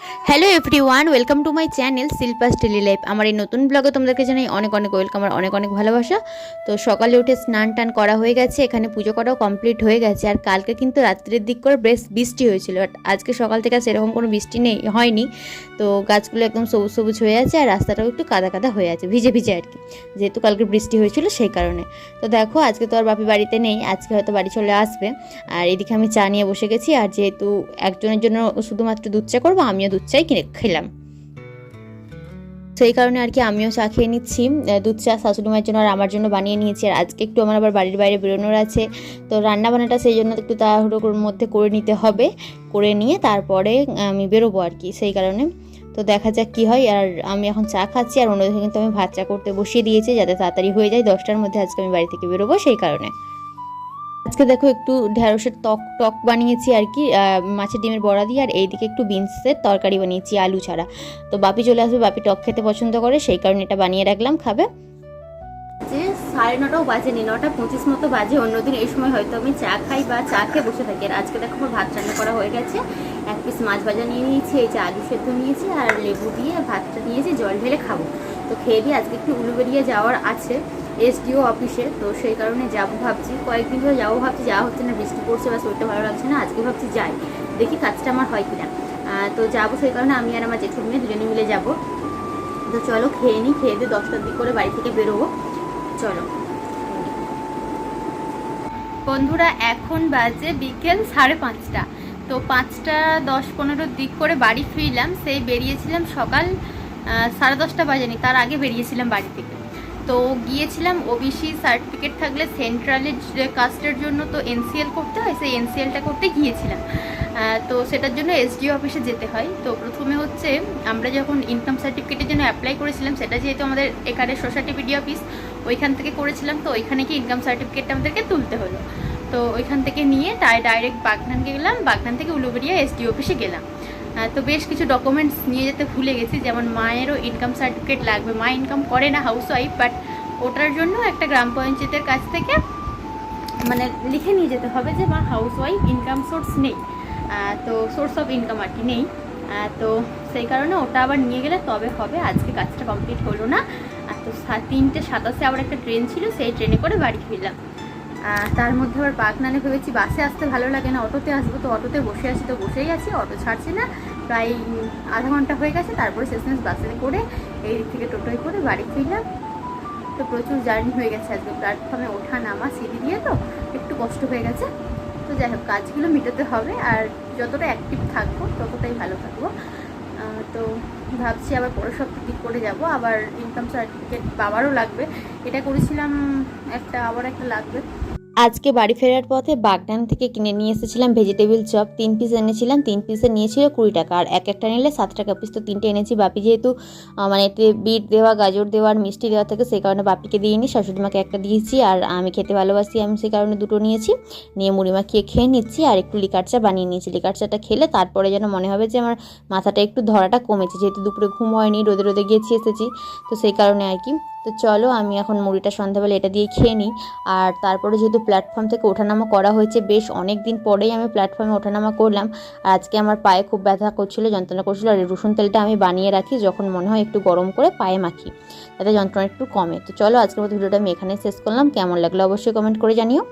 Hello everyone welcome to my channel Shilpa's daily life আমার এই নতুন ব্লগে তোমাদেরকে জানাই অনেক অনেক ওয়েলকাম আর অনেক অনেক ভালোবাসা। তো সকালে উঠে স্নান টান করা হয়ে গেছে, এখানে পুজো করাও কমপ্লিট হয়ে গেছে। আর কালকে কিন্তু রাত্রের দিক করে বেশ বৃষ্টি হয়েছিল বাট আজকে সকাল থেকে সেরকম কোনো বৃষ্টি নেই, হয়নি। তো গাছগুলো একদম সবুজ সবুজ হয়ে আছে আর রাস্তাটাও একটু কাদা কাদা হয়ে আছে, ভিজে ভিজে আর কি। যেহেতু কালকে বৃষ্টি হয়েছিল সেই কারণে। তো দেখো, আজকে তো আর বাপি বাড়িতে নেই, আজকে হয়তো বাড়ি চলে আসবে। আর এদিকে আমি চা নিয়ে বসে গেছি, আর যেহেতু একজনের জন্য শুধুমাত্র দুধ চা করব, আমিও দুধ চাই কিনে খেলাম। সেই কারণে আর কি আমিও চা খেয়ে নিচ্ছি। দুধ চা শাশুড়ি মায়ের জন্য আর আমার জন্য বানিয়ে নিয়েছি। আর আজকে একটু আমার আবার বাড়ির বাইরে বেরোনোর আছে। তো রান্না বান্নাটা সেই জন্য একটু তাড়াহুড়োর মধ্যে করে নিতে হবে। করে নিয়ে তারপরে আমি বেরোবো আর কি সেই কারণে। তো দেখা যাক কি হয়। আর আমি এখন চা খাচ্ছি। আর অন্যদিকে কিন্তু আমি ভাত চা করতে বসিয়ে দিয়েছি যাতে তাড়াতাড়ি হয়ে যায়। দশটার মধ্যে আজকে আমি বাড়ি থেকে বেরোবো সেই কারণে। আজকে দেখো একটু ঢ্যাঁড়সের টক টক বানিয়েছি আর কি মাছের ডিমের বড়া দিয়ে, আর এইদিকে একটু বিনসের তরকারি বানিয়েছি, আলু ছাড়া। তো বাপি চলে আসবে, বাপি টক খেতে পছন্দ করে, সেই কারণে এটা বানিয়ে রাখলাম, খাবে? যে সাড়ে নটাও বাজেনি, নটা পঁচিশ মতো বাজে, অন্যদিন এই সময় হয়তো আমি চা খাই বা চা খেয়ে বসে থাকি। আর আজকে দেখো আমার ভাত রান্না করা হয়ে গেছে। এক পিস মাছ ভাজা নিয়ে নিয়েছি, এই যে আলু সেদ্ধ নিয়েছি, আর লেবু দিয়ে ভাতটা নিয়েছি জল ঢেলে খাব। তো খেয়ে দিয়ে আজকে একটু উলুবেরিয়া যাওয়ার আছে, এসডিও অফিসে, তো সেই কারণে যাব ভাবছি। কয়েকদিন ধরে যাব ভাবছি, যাওয়া হচ্ছে না, বৃষ্টি পড়ছে বা শরীরটা ভালো লাগছে না, আজকে ভাবছি যাই, দেখি কাজটা আমার হয় কিনা। তো যাব সেই কারণে আমি আর আমার জেঠু মেয়ে দুজনে মিলে যাব। তো চলো খেয়ে নিই খেয়ে দিয়ে দশটার দিক করে বাড়ি থেকে বেরোবো। চলো। বন্ধুরা, এখন বাজে বিকেল সাড়ে পাঁচটা। তো পাঁচটা দশ পনেরোর দিক করে বাড়ি ফিরলাম, সেই বেরিয়েছিলাম সকাল সাড়ে দশটা বাজেনি, তার আগে বেরিয়েছিলাম বাড়ি থেকে। তো গিয়েছিলাম ওবিসি সার্টিফিকেট থাকলে সেন্ট্রালের কাস্টের জন্য তো এনসিএল করতে হয়, সেই এনসিএলটা করতে গিয়েছিলাম। তো সেটার জন্য এসডিও অফিসে যেতে হয়। তো প্রথমে হচ্ছে আমরা যখন ইনকাম সার্টিফিকেটের জন্য অ্যাপ্লাই করেছিলাম, সেটা যেহেতু আমাদের এখানে সোসাইটি বিডি অফিস ওইখান থেকে করেছিলাম, তো ওইখানে কি ইনকাম সার্টিফিকেটটা আমাদেরকে তুলতে হলো। তো ওইখান থেকে নিয়ে তাই ডাইরেক্ট বাগনান গেলাম। বাগনান থেকে উলুবেরিয়া এসডি অফিসে গেলাম। তো বেশ কিছু ডকুমেন্টস নিয়ে যেতে ভুলে গেছি। যেমন মায়েরও ইনকাম সার্টিফিকেট লাগবে। মা ইনকাম করে না হাউস ওয়াইফ বাট ওটার জন্য একটা গ্রাম পঞ্চায়েতের কাছ থেকে মানে লিখে নিয়ে যেতে হবে যে, মা হাউস ওয়াইফ ইনকাম সোর্স নেই তো সোর্স অফ ইনকাম আর কি নেই। তো সেই কারণে ওটা আবার নিয়ে গেলে তবে হবে। আজকে কাজটা কমপ্লিট হলো না। তো তিনটে সাতাশে আবার একটা ট্রেন ছিল। সেই ট্রেনে করে বাড়ি ফিরলাম। তার মধ্যে আবার বাগনানে ভেবেছি, বাসে আসতে ভালো লাগে না, অটোতে আসব তো অটোতে বসে আছি তো বসেই আছি, অটো ছাড়ছি না। প্রায় আধা ঘণ্টা হয়ে গেছে, তারপরে শেষমেশ বাসে করে এই দিক থেকে টোটোয় করে বাড়ি ফিরলাম। তো প্রচুর জার্নি হয়ে গেছে আজকে, প্ল্যাটফর্মে ওঠা নামা, সিঁড়ি দিয়ে তো একটু কষ্ট হয়ে গেছে। তো যাই হোক, কাজগুলো মেটাতে হবে আর যতটা অ্যাক্টিভ থাকব, ততটাই ভালো থাকব। তো ভাবছি আবার পরের সপ্তাহ করে যাব, আবার ইনকাম সার্টিফিকেট বাবারও লাগবে। এটা করেছিলাম একটা, আবার একটা লাগবে। আজকে বাড়ি ফেরার পথে বাগনান থেকে কিনে নিয়ে এসেছিলাম ভেজিটেবিল চপ। তিন পিস এনেছিলাম, তিন পিসে নিয়েছিল কুড়ি টাকা। আর এক একটা নিলে সাত টাকা পিস তো তিনটে এনেছি। বাপি যেহেতু মানে এতে বিট দেওয়া, গাজর দেওয়া আর মিষ্টি দেওয়া থাকে, সেই কারণে বাপিকে দিইনি। শাশুড়ি মাকে একটা দিয়েছি আর আমি খেতে ভালোবাসি, আমি সেই কারণে দুটো নিয়েছি। নিয়ে মুড়ি মাখিয়ে খেয়ে নিচ্ছি আর একটু লিকার চা বানিয়ে নিয়েছি। লিকার চাটা খেলে তারপরে যেন মনে হবে যে আমার মাথাটা একটু ধরাটা কমেছে। যেহেতু দুপুরে ঘুম হয়নি, রোদে রোদে গেছি, এসেছি। তো সেই কারণে আর কি। তো চলো, আমি এখন মুড়িটা সন্ধ্যাবেলা এটা দিয়ে খেয়ে নিই। আর তারপরে যেহেতু প্ল্যাটফর্ম থেকে ওঠানামা করা হয়েছে, বেশ অনেক দিন পরেই আমি প্ল্যাটফর্মে ওঠানামা করলাম। আর আজকে আমার পায়ে খুব ব্যথা করছিল, যন্ত্রণা করছিল, আর রসুন তেলটা আমি বানিয়ে রাখি, যখন মনে হয় একটু গরম করে পায়ে মাখি। যাতে যন্ত্রণা একটু কমে। তো চলো, আজকের মতো ভিডিওটা আমি এখানে শেষ করলাম। কেমন লাগল অবশ্যই কমেন্ট করে জানিও।